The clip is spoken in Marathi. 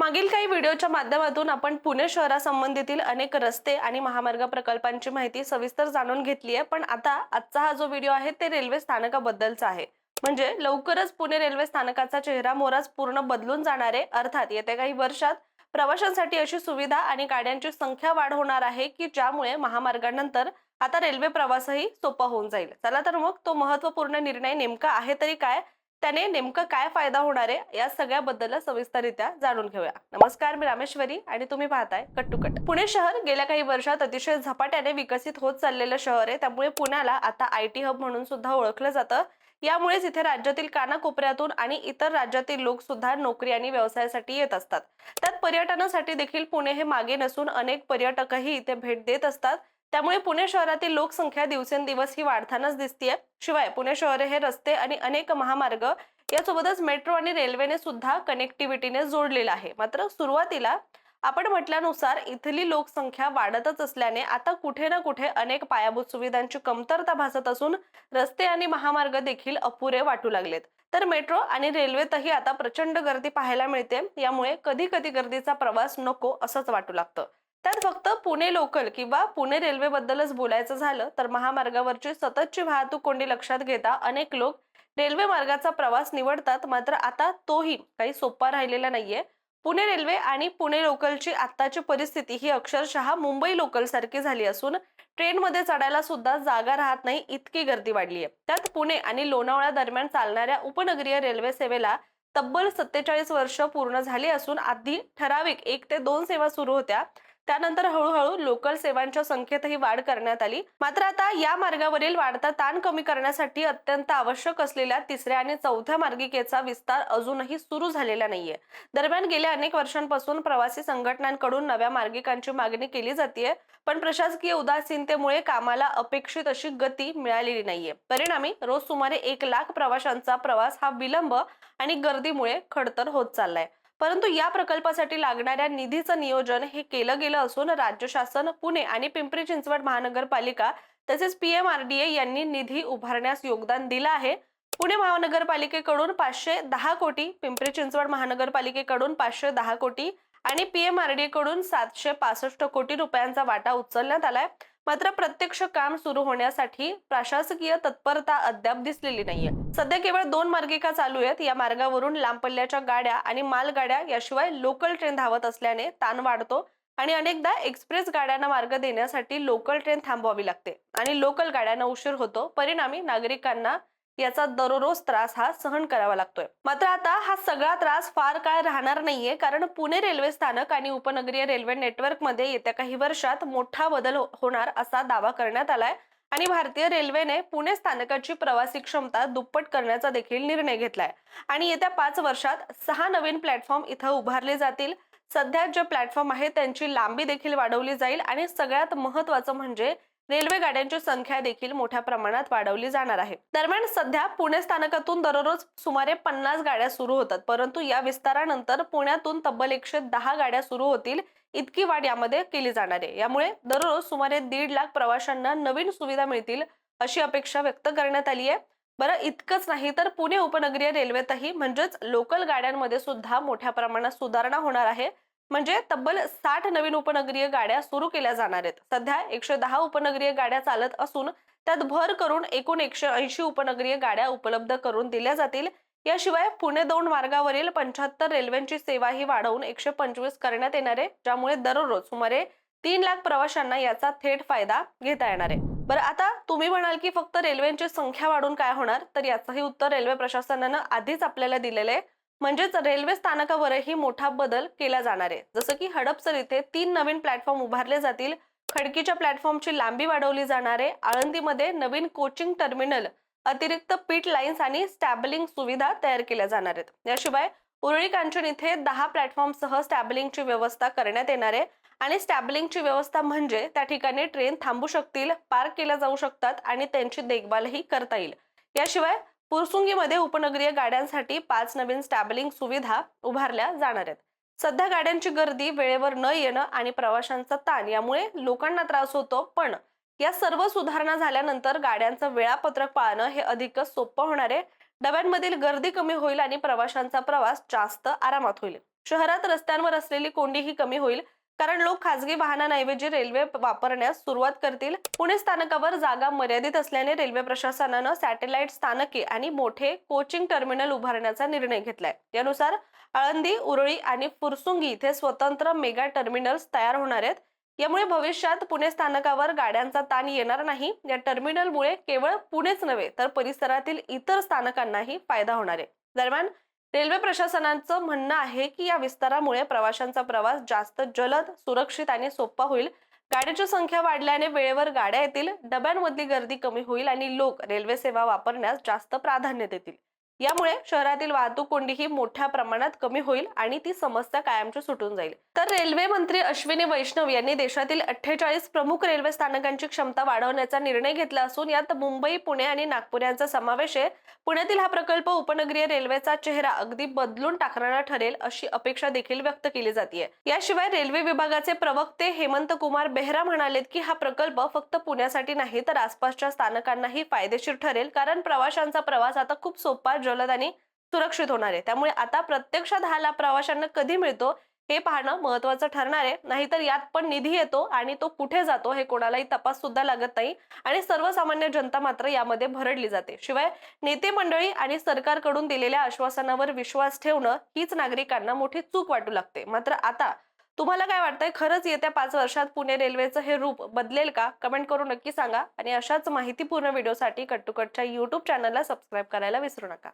मागील काही व्हिडिओच्या माध्यमातून आपण पुणे शहरासंबंधीतील अनेक रस्ते आणि महामार्ग प्रकल्पांची माहिती सविस्तर जाणून घेतली आहे. पण आता आजचा हा जो व्हिडिओ आहे ते रेल्वे स्थानकाबद्दलचा आहे. म्हणजे लवकरच पुणे रेल्वे स्थानकाचा चेहरा मोराच पूर्ण बदलून जाणार आहे. अर्थात येत्या काही वर्षात प्रवाशांसाठी अशी सुविधा आणि गाड्यांची संख्या वाढ होणार आहे की ज्यामुळे महामार्गानंतर आता रेल्वे प्रवासही सोपा होऊन जाईल. चला तर मग तो महत्त्वपूर्ण निर्णय नेमका आहे तरी काय? त्याने नेमकं काय फायदा होणार आहे या सगळ्याबद्दल सविस्तररित्या जाणून घेऊया. नमस्कार मी रामेश्वरी आणि तुम्ही पाहताय कट टू कट. पुणे शहर गेल्या काही वर्षात अतिशय झपाट्याने विकसित होत चाललेलं शहर आहे. त्यामुळे पुण्याला आता आय टी हब म्हणून सुद्धा ओळखलं जातं. यामुळेच इथे राज्यातील कानाकोपऱ्यातून आणि इतर राज्यातील लोक सुद्धा नोकरी आणि व्यवसायासाठी येत असतात. त्यात पर्यटनासाठी देखील पुणे हे मागे नसून अनेक पर्यटकही इथे भेट देत असतात. त्यामुळे पुणे शहरातील लोकसंख्या दिवसेंदिवस ही वाढतानाच दिसतीये. शिवाय पुणे शहर हे रस्ते आणि अनेक महामार्ग यासोबतच मेट्रो आणि रेल्वेने सुद्धा कनेक्टिव्हिटीने जोडलेलं आहे. मात्र सुरुवातीला आपण म्हटल्यानुसार इथली लोकसंख्या वाढतच असल्याने आता कुठे ना कुठे अनेक पायाभूत सुविधांची कमतरता भासत असून रस्ते आणि महामार्ग देखील अपुरे वाटू लागलेत. तर मेट्रो आणि रेल्वेतही आता प्रचंड गर्दी पाहायला मिळते. यामुळे कधी कधी गर्दीचा प्रवास नको असंच वाटू लागतं. त्यात फक्त पुणे लोकल किंवा पुणे रेल्वेबद्दलच बोलायचं झालं तर महामार्गावरची सततची वाहतूक कोंडी लक्षात घेता अनेक लोक रेल्वे मार्गाचा प्रवास निवडतात मात्र आता तोही काही सोपा राहिलेला नाहीये. पुणे रेल्वे आणि पुणे लोकलची आत्ताची परिस्थिती ही अक्षरशः मुंबई लोकल सारखी झाली असून ट्रेनमध्ये चढायला सुद्धा जागा राहत नाही इतकी गर्दी वाढली आहे त्यात पुणे आणि लोणावळा दरम्यान चालणाऱ्या उपनगरीय रेल्वे सेवेला तब्बल सत्तेचाळीस वर्ष पूर्ण झाली असून आधी ठराविक एक ते दोन सेवा सुरू होत्या. त्यानंतर हळूहळू लोकल सेवांच्या संख्येतही वाढ करण्यात आली. मात्र आता या मार्गावरील वाढता ताण कमी करण्यासाठी अत्यंत आवश्यक असलेल्या तिसऱ्या आणि चौथ्या मार्गिकेचा विस्तार अजूनही सुरू झालेला नाहीये. दरम्यान गेल्या अनेक वर्षांपासून प्रवासी संघटनांकडून नव्या मार्गिकांची मागणी केली जाते पण प्रशासकीय उदासीनतेमुळे कामाला अपेक्षित अशी गती मिळालेली नाहीये. परिणामी रोज सुमारे एक लाख प्रवाशांचा प्रवास हा विलंब आणि गर्दीमुळे खडतर होत चाललाय. परंतु या प्रकल्पासाठी लागणाऱ्या निधीचं नियोजन हे केलं गेलं असून राज्य शासन पुणे आणि पिंपरी चिंचवड महानगरपालिका तसेच पीएमआरडीए यांनी निधी उभारण्यास योगदान दिलं आहे. पुणे महानगरपालिकेकडून पाचशे दहा कोटी पिंपरी चिंचवड महानगरपालिकेकडून पाचशे दहा कोटी आणि पीएमआरडीए कडून सातशे पासष्ट कोटी रुपयांचा वाटा उचलण्यात आलाय. मात्र प्रत्यक्ष काम सुरू होण्यासाठी प्रशासकीय तत्परता अद्याप दिसलेली नाहीये. सध्या केवळ दोन मार्गिका चालू आहेत. या मार्गावरून लांब पल्ल्याच्या गाड्या आणि मालगाड्या याशिवाय लोकल ट्रेन धावत असल्याने ताण वाढतो आणि अनेकदा एक्सप्रेस गाड्यांना मार्ग देण्यासाठी लोकल ट्रेन थांबवावी लागते आणि लोकल गाड्यांना उशीर होतो. परिणामी नागरिकांना याचा दररोज त्रास हा सहन करावा लागतोय. मात्र आता हा सगळा त्रास फार काळ राहणार नाहीये कारण पुणे रेल्वे स्थानक आणि उपनगरीय रेल्वे नेटवर्कमध्ये येत्या काही वर्षात मोठा बदल हो-, होणार असा दावा करण्यात आलाय आणि भारतीय रेल्वेने पुणे स्थानकाची प्रवासी क्षमता दुप्पट करण्याचा देखील निर्णय घेतलाय. आणि येत्या पाच वर्षात सहा नवीन प्लॅटफॉर्म इथं उभारले जातील. सध्या जे प्लॅटफॉर्म आहे त्यांची लांबी देखील वाढवली जाईल आणि सगळ्यात महत्वाचं म्हणजे रेल्वे गाड्यांची संख्या देखील मोठ्या प्रमाणात वाढवली जाणार आहे. दरम्यान सध्या पुणे स्थानकातून दररोज सुमारे पन्नास गाड्या सुरू होतात. परंतु या विस्तारानंतर पुण्यातून तब्बल एकशे दहा गाड्या सुरू होतील. इतकी वाढ यामध्ये केली जाणार आहे. यामुळे दररोज सुमारे दीड लाख प्रवाशांना नवीन सुविधा मिळतील अशी अपेक्षा व्यक्त करण्यात आली आहे. बरं इतकंच नाही तर पुणे उपनगरीय रेल्वेतही म्हणजेच लोकल गाड्यांमध्ये सुद्धा मोठ्या प्रमाणात सुधारणा होणार आहे. म्हणजे तब्बल साठ नवीन उपनगरीय गाड्या सुरू केल्या जाणार आहेत. सध्या एकशे दहा उपनगरीय गाड्या चालत असून त्यात भर करून एकूण एकशे ऐंशी उपनगरीय गाड्या उपलब्ध करून दिल्या जातील. याशिवाय पुणे दौंड मार्गावरील पंच्याहत्तर रेल्वेची सेवाही वाढवून एकशे पंचवीस करण्यात येणार आहे ज्यामुळे दररोज सुमारे तीन लाख प्रवाशांना याचा थेट फायदा घेता येणार आहे. बरं आता तुम्ही म्हणाल की फक्त रेल्वेंची संख्या वाढून काय होणार? तर याचंही उत्तर रेल्वे प्रशासनानं आधीच आपल्याला दिलेलं आहे. म्हणजेच रेल्वे स्थानकावरही मोठा बदल केला जाणार आहे. जसं की हडपसर इथे तीन नवीन प्लॅटफॉर्म उभारले जातील. खडकीच्या प्लॅटफॉर्मची लांबी वाढवली जाणार आहे. आळंदीमध्ये नवीन कोचिंग टर्मिनल अतिरिक्त पीट लाईन्स आणि स्टॅबलिंग सुविधा तयार केल्या जाणार आहेत. याशिवाय उरळी कांचन इथे दहा प्लॅटफॉर्मसह स्टॅबलिंगची व्यवस्था करण्यात येणार आहे. आणि स्टॅबलिंगची व्यवस्था म्हणजे त्या ठिकाणी ट्रेन थांबू शकतील पार्क केल्या जाऊ शकतात आणि त्यांची देखभालही करता येईल. याशिवाय पुरसुंगीमध्ये उपनगरीय गाड्यांसाठी पाच नवीन स्टॅबलिंग सुविधा उभारल्या जाणार आहेत. सध्या गाड्यांची गर्दी वेळेवर न येणं आणि प्रवाशांचा ताण यामुळे लोकांना त्रास होतो पण या सर्व सुधारणा झाल्यानंतर गाड्यांचं वेळापत्रक पाळणं हे अधिकच सोपं होणार आहे. डब्यांमधील गर्दी कमी होईल आणि प्रवाशांचा प्रवास जास्त आरामात होईल. शहरात रस्त्यांवर असलेली कोंडीही कमी होईल. कारण लोक खासगी वाहनांऐवजी रेल्वे वापरण्यास सुरुवात करतील. पुणे स्थानकावर जागा मर्यादित असल्याने रेल्वे प्रशासनानं सॅटेलाइट स्थानके आणि मोठे कोचिंग टर्मिनल उभारण्याचा निर्णय घेतलाय. यानुसार आळंदी उरळी आणि फुरसुंगी इथे स्वतंत्र मेगा टर्मिनल्स तयार होणार आहेत. यामुळे भविष्यात पुणे स्थानकावर गाड्यांचा ताण येणार नाही. या टर्मिनलमुळे केवळ पुणेच नव्हे तर परिसरातील इतर स्थानकांनाही फायदा होणार आहे. दरम्यान रेल्वे प्रशासनाचं म्हणणं आहे की या विस्तारामुळे प्रवाशांचा प्रवास जास्त जलद सुरक्षित आणि सोपा होईल. गाड्यांची संख्या वाढल्याने वेळेवर गाड्या येतील डब्यांमधली गर्दी कमी होईल आणि लोक रेल्वे सेवा वापरण्यास जास्त प्राधान्य देतील. यामुळे शहरातील वाहतूक कोंडी ही मोठ्या प्रमाणात कमी होईल आणि ती समस्या कायमची सुटून जाईल. तर रेल्वे मंत्री अश्विनी वैष्णव यांनी देशातील अठ्ठेचाळीस प्रमुख रेल्वे स्थानकांची क्षमता वाढवण्याचा निर्णय घेतला असून यात मुंबई पुणे आणि नागपूर यांचा समावेश आहे. पुण्यातील हा प्रकल्प उपनगरीय रेल्वेचा चेहरा अगदी बदलून टाकणारा ठरेल अशी अपेक्षा देखील व्यक्त केली जाते याशिवाय रेल्वे विभागाचे प्रवक्ते हेमंत कुमार बेहरा म्हणालेत की हा प्रकल्प फक्त पुण्यासाठी नाही तर आसपासच्या स्थानकांनाही फायदेशीर ठरेल कारण प्रवाशांचा प्रवास आता खूप सोपा जलद आणि सुरक्षित होणार आहे. त्यामुळे आता प्रत्यक्षात हा लाभ प्रवाशांना कधी मिळतो हे पाहणं महत्वाचं ठरणार आहे. नाहीतर यात पण निधी येतो आणि तो कुठे जातो हे कोणालाही तपास सुद्धा लागत नाही आणि सर्वसामान्य जनता मात्र यामध्ये भरडली जाते. शिवाय नेते मंडळी आणि सरकारकडून दिलेल्या आश्वासनावर विश्वास ठेवणं हीच नागरिकांना मोठी चूक वाटू लागते. मात्र आता तुम्हाला काय वाटतंय? खरंच येत्या पाच वर्षात पुणे रेल्वेचं हे रूप बदलेल का? कमेंट करून नक्की सांगा आणि अशाच माहितीपूर्ण व्हिडिओसाठी कट्टुकटच्या युट्यूब चॅनलला सबस्क्राईब करायला विसरू नका.